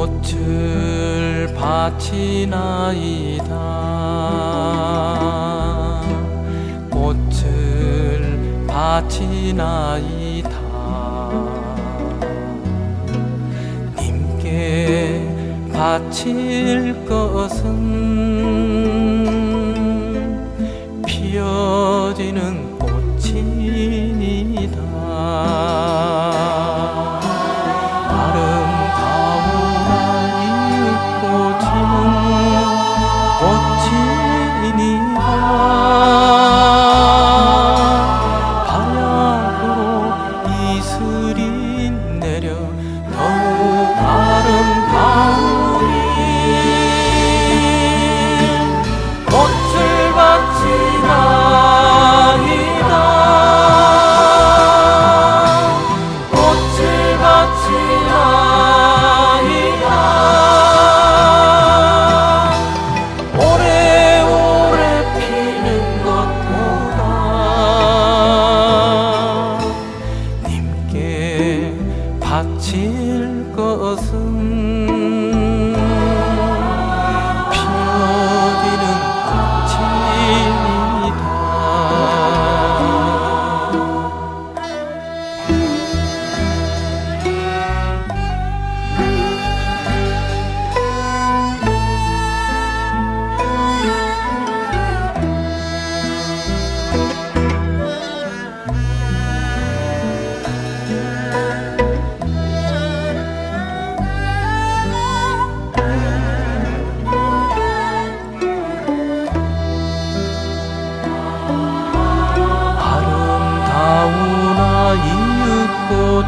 꽃을 바치나이다. 꽃을 바치나이다. 님께 바칠 것은 이슬이 내려 더욱 아름다우니. 꽃을 바칠 것은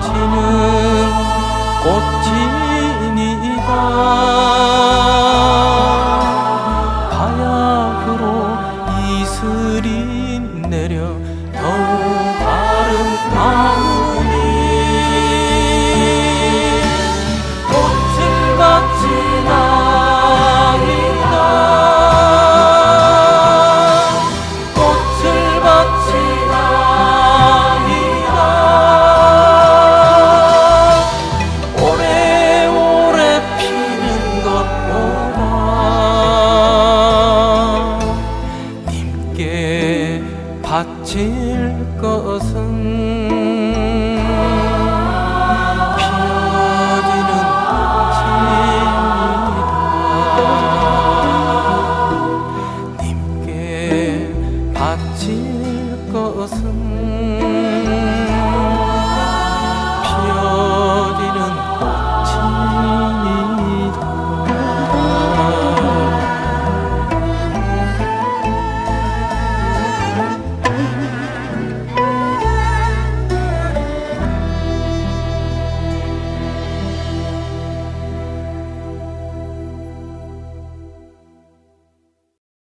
이윽 꽃이는 꽃이니이다. 바야흐로 이슬이 내려 더욱 바칠 것은 피어지는 꽃입니다. 님께 바칠 것은